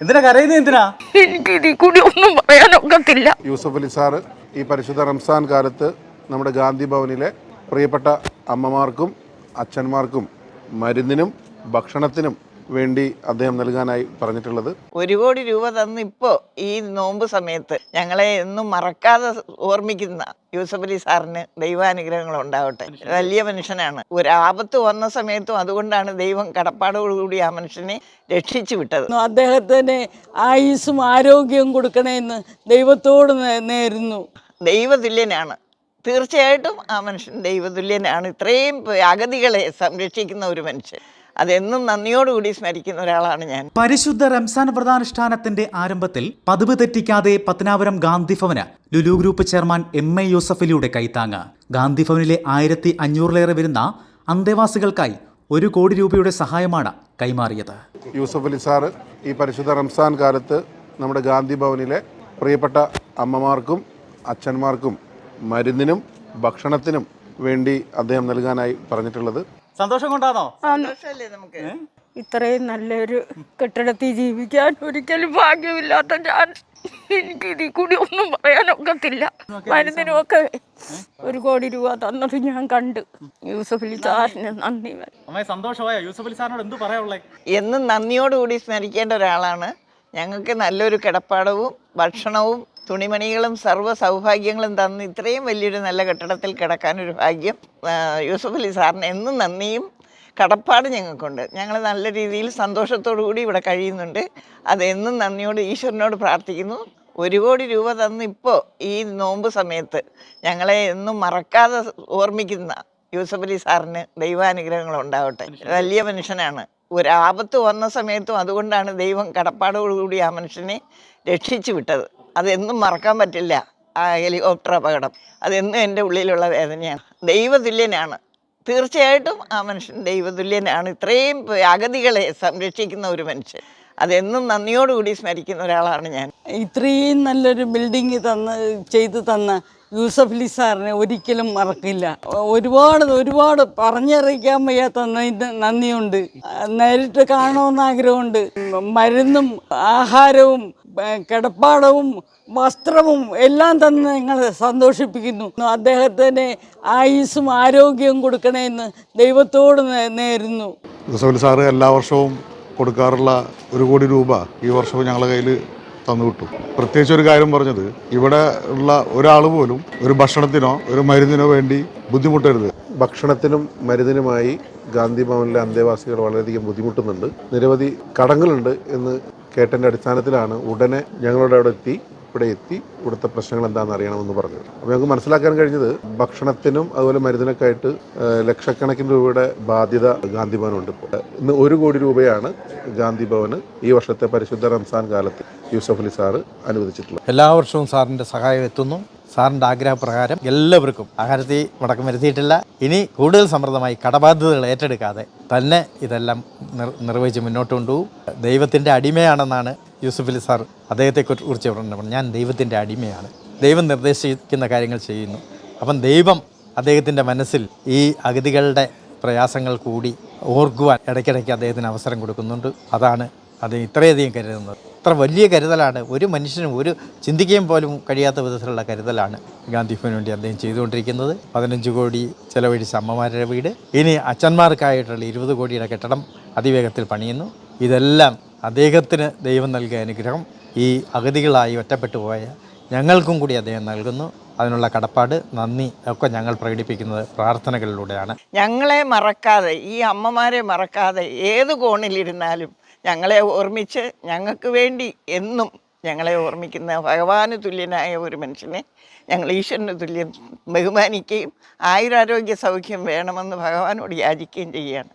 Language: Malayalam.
എന്തിനാ കരയുന്നത് എന്തിനാ? എനിക്ക് ഇതിൽ കൂടി ഒന്നും പറയാനൊക്കത്തില്ല യൂസഫ് അലി സാറ് ഈ പരിശുദ്ധ റംസാൻ കാലത്ത് നമ്മുടെ ഗാന്ധി ഭവനിലെ പ്രിയപ്പെട്ട അമ്മമാർക്കും അച്ഛന്മാർക്കും മരുന്നിനും ഭക്ഷണത്തിനും വേണ്ടി അദ്ദേഹം നൽകാനായി പറഞ്ഞിട്ടുള്ളത്. ഒരു കോടി രൂപ തന്ന് ഇപ്പോ ഈ നോമ്പ് സമയത്ത് ഞങ്ങളെ എന്നും മറക്കാതെ ഓർമ്മിക്കുന്ന യൂസഫ് അലി സാറിന് ദൈവാനുഗ്രഹങ്ങൾ ഉണ്ടാവട്ടെ. വലിയ മനുഷ്യനാണ്. ഒരു ആപത്ത് വന്ന സമയത്തും അതുകൊണ്ടാണ് ദൈവം കടപ്പാടോടുകൂടി ആ മനുഷ്യനെ രക്ഷിച്ചു വിട്ടത്. അദ്ദേഹത്തിന് ആയുസ്സും ആരോഗ്യവും കൊടുക്കണമെന്ന് ദൈവത്തോട് നേരുന്നു. ദൈവതുല്യനാണ്. തീർച്ചയായിട്ടും ആ മനുഷ്യൻ ദൈവതുല്യനാണ്. ഇത്രയും അഗതികളെ സംരക്ഷിക്കുന്ന ഒരു മനുഷ്യൻ. അതെന്നും നന്ദിയോടുകൂടി സ്മരിക്കുന്ന ഒരാളാണ് ഞാൻ. പരിശുദ്ധ റംസാൻ വ്രതാനുഷ്ഠാനത്തിന്റെ ആരംഭത്തിൽ പതിവ് തെറ്റിക്കാതെ പത്തനാപുരം ഗാന്ധി ഭവന് Lulu group chairman M A യൂസഫലിയുടെ കൈത്താങ്ങ്. ഗാന്ധി ഭവനിലെ ആയിരത്തി അഞ്ഞൂറിലേറെ വരുന്ന അന്തേവാസികൾക്കായി ഒരു കോടി രൂപയുടെ സഹായമാണ് കൈമാറിയത്. യൂസഫ് അലി സാറ് ഈ പരിശുദ്ധ റംസാൻ കാലത്ത് നമ്മുടെ ഗാന്ധി ഭവനിലെ പ്രിയപ്പെട്ട അമ്മമാർക്കും അച്ഛന്മാർക്കും മരുന്നിനും ഭക്ഷണത്തിനും വേണ്ടി അദ്ദേഹം നൽകാനായി പറഞ്ഞിട്ടുള്ളത് സന്തോഷം കൊണ്ടാണോ സന്തോഷമല്ലേ നമുക്ക്? ഇത്രയും നല്ലൊരു കെട്ടിടത്തിൽ ജീവിക്കാൻ ഒരിക്കലും ഭാഗ്യമില്ലാത്ത ഞാൻ. എനിക്ക് ഇതിൽ കൂടി ഒന്നും പറയാനൊക്കത്തില്ല. മരുന്നിനുമൊക്കെ ഒരു കോടി രൂപ തന്നത് ഞാൻ കണ്ട്. യൂസഫ് അലി സാറിന് നന്ദി സന്തോഷമായ? യൂസഫ് അലി സാറിനോട് എന്ത് പറയാനുള്ളേ? എന്നും നന്ദിയോടുകൂടി സ്മരിക്കേണ്ട ഒരാളാണ്. ഞങ്ങൾക്ക് നല്ലൊരു കിടപ്പാടവും ഭക്ഷണവും തുണിമണികളും സർവ സൗഭാഗ്യങ്ങളും തന്ന് ഇത്രയും വലിയൊരു നല്ല കെട്ടിടത്തിൽ കിടക്കാനൊരു ഭാഗ്യം യൂസഫ് അലി സാറിന് എന്നും നന്ദിയും കടപ്പാട് ഞങ്ങൾക്കുണ്ട്. ഞങ്ങൾ നല്ല രീതിയിൽ സന്തോഷത്തോടു കൂടി ഇവിടെ കഴിയുന്നുണ്ട്. അതെന്നും നന്ദിയോട് ഈശ്വരനോട് പ്രാർത്ഥിക്കുന്നു. ഒരു കോടി രൂപ തന്ന് ഇപ്പോൾ ഈ നോമ്പ് സമയത്ത് ഞങ്ങളെ എന്നും മറക്കാതെ ഓർമ്മിക്കുന്ന യൂസഫ് അലി സാറിന് ദൈവാനുഗ്രഹങ്ങൾ ഉണ്ടാവട്ടെ. വലിയ മനുഷ്യനാണ്. ഒരു ആപത്ത് വന്ന സമയത്തും അതുകൊണ്ടാണ് ദൈവം കടപ്പാടോടുകൂടി ആ മനുഷ്യനെ രക്ഷിച്ചു വിട്ടത്. അതെന്നും മറക്കാൻ പറ്റില്ല. ആ ഹെലികോപ്റ്റർ അപകടം. അതെന്നും എന്റെ ഉള്ളിലുള്ള വേദനയാണ്. ദൈവതുല്യനാണ്. തീർച്ചയായിട്ടും ആ മനുഷ്യൻ ദൈവതുല്യനാണ്. ഇത്രയും അഗതികളെ സംരക്ഷിക്കുന്ന ഒരു മനുഷ്യൻ. അതെന്നും നന്ദിയോടുകൂടി സ്മരിക്കുന്ന ഒരാളാണ് ഞാൻ. ഇത്രയും നല്ലൊരു ബിൽഡിംഗ് തന്ന് ചെയ്തു തന്ന യൂസഫ് അലി സാറിനെ ഒരിക്കലും മറക്കില്ല. ഒരുപാട് ഒരുപാട് പറഞ്ഞറിയിക്കാൻ വയ്യാത്ത നന്ദി- നന്ദിയുണ്ട്. നേരിട്ട് കാണണമെന്ന് ആഗ്രഹമുണ്ട്. മരുന്നും ആഹാരവും കിടപ്പാടവും വസ്ത്രവും എല്ലാം തന്നെ ഞങ്ങൾ സന്തോഷിപ്പിക്കുന്നു. അദ്ദേഹത്തിന് ആയുസ്സും ആരോഗ്യവും കൊടുക്കണമെന്ന് ദൈവത്തോട് നേരുന്നു. യൂസഫ് അലി സാറ് എല്ലാ വർഷവും കൊടുക്കാറുള്ള ഒരു കോടി രൂപ ഈ വർഷവും ഞങ്ങളുടെ കയ്യിൽ തന്നു വിട്ടു പ്രത്യേകിച്ച് ഒരു കാര്യം പറഞ്ഞത് ഇവിടെ ഉള്ള ഒരാൾ പോലും ഒരു ഭക്ഷണത്തിനോ ഒരു മരുന്നിനോ വേണ്ടി ബുദ്ധിമുട്ടരുത്. ഭക്ഷണത്തിനും മരുന്നിനുമായി ഗാന്ധി ഭവനിലെ അന്തേവാസികൾ വളരെയധികം ബുദ്ധിമുട്ടുന്നുണ്ട്. നിരവധി കടങ്ങളുണ്ട് എന്ന് കേട്ടതിന്റെ അടിസ്ഥാനത്തിലാണ് ഉടനെ ഞങ്ങളുടെ അവിടെ എത്തി ഇവിടെ എത്തി ഇവിടുത്തെ പ്രശ്നങ്ങൾ എന്താണെന്ന് അറിയണമെന്ന് പറഞ്ഞത് അപ്പോൾ ഞങ്ങൾക്ക് മനസ്സിലാക്കാൻ കഴിഞ്ഞത് ഭക്ഷണത്തിനും അതുപോലെ മരുന്നിനൊക്കെ ആയിട്ട് ലക്ഷക്കണക്കിന് രൂപയുടെ ബാധ്യത ഗാന്ധി ഭവനുണ്ട് ഇപ്പോൾ ഇന്ന് ഒരു കോടി രൂപയാണ് ഗാന്ധി ഭവന് ഈ വർഷത്തെ പരിശുദ്ധ റംസാൻ കാലത്ത്. യൂസഫ് അലി സാറ് അനുവദിച്ചിട്ടുള്ളത്. എല്ലാ വർഷവും സാറിന്റെ സഹായം എത്തുന്നു. സാറിന്റെ ആഗ്രഹപ്രകാരം എല്ലാവർക്കും ആഹാരത്തിൽ മുടക്കം വരുത്തിയിട്ടില്ല. ഇനി കൂടുതൽ സമൃദ്ധമായി കടബാധ്യതകൾ ഏറ്റെടുക്കാതെ തന്നെ ഇതെല്ലാം നിർ നിർവഹിച്ച് മുന്നോട്ട് കൊണ്ടുപോകും. ദൈവത്തിന്റെ അടിമയാണെന്നാണ് യൂസുഫ് അലി സാർ അദ്ദേഹത്തെ കുറിച്ച് പറഞ്ഞത്. ഞാൻ ദൈവത്തിന്റെ അടിമയാണ്. ദൈവം നിർദ്ദേശിക്കുന്ന കാര്യങ്ങൾ ചെയ്യുന്നു. അപ്പം ദൈവം അദ്ദേഹത്തിന്റെ മനസ്സിൽ ഈ അഗതികളുടെ പ്രയാസങ്ങൾ കൂടി ഓർക്കുവാൻ ഇടയ്ക്കിടയ്ക്ക് അദ്ദേഹത്തിന് അവസരം കൊടുക്കുന്നുണ്ട്. അതാണ് അദ്ദേഹം ഇത്രയധികം കരുതുന്നത്. അത്ര വലിയ കരുതലാണ്. ഒരു മനുഷ്യനും ഒരു ചിന്തിക്കുകയും പോലും കഴിയാത്ത വിധത്തിലുള്ള കരുതലാണ് ഗാന്ധി ഭവന് വേണ്ടി അദ്ദേഹം ചെയ്തുകൊണ്ടിരിക്കുന്നത്. പതിനഞ്ച് കോടി ചെലവഴിച്ച അമ്മമാരുടെ വീട്. ഇനി അച്ഛന്മാർക്കായിട്ടുള്ള ഇരുപത് കോടിയുടെ കെട്ടിടം അതിവേഗത്തിൽ പണിയുന്നു. ഇതെല്ലാം അദ്ദേഹത്തിന് ദൈവം നൽകിയ അനുഗ്രഹം. ഈ അഗതികളായി ഒറ്റപ്പെട്ടു പോയ ഞങ്ങൾക്കും കൂടി അദ്ദേഹം നൽകുന്നു. അതിനുള്ള കടപ്പാട് നന്ദി ഒക്കെ ഞങ്ങൾ പ്രകടിപ്പിക്കുന്നത് പ്രാർത്ഥനകളിലൂടെയാണ്. ഞങ്ങളെ മറക്കാതെ ഈ അമ്മമാരെ മറക്കാതെ ഏത് കോണിലിരുന്നാലും ഞങ്ങളെ ഓർമ്മിച്ച് ഞങ്ങൾക്ക് വേണ്ടി എന്നും ഞങ്ങളെ ഓർമ്മിക്കുന്ന ഭഗവാന് തുല്യനായ ഒരു മനുഷ്യനെ ഞങ്ങൾ ഈശ്വരന് തുല്യം ബഹുമാനിക്കുകയും ആയുരാരോഗ്യ സൗഖ്യം വേണമെന്ന് ഭഗവാനോട് യാചിക്കുകയും ചെയ്യുകയാണ്.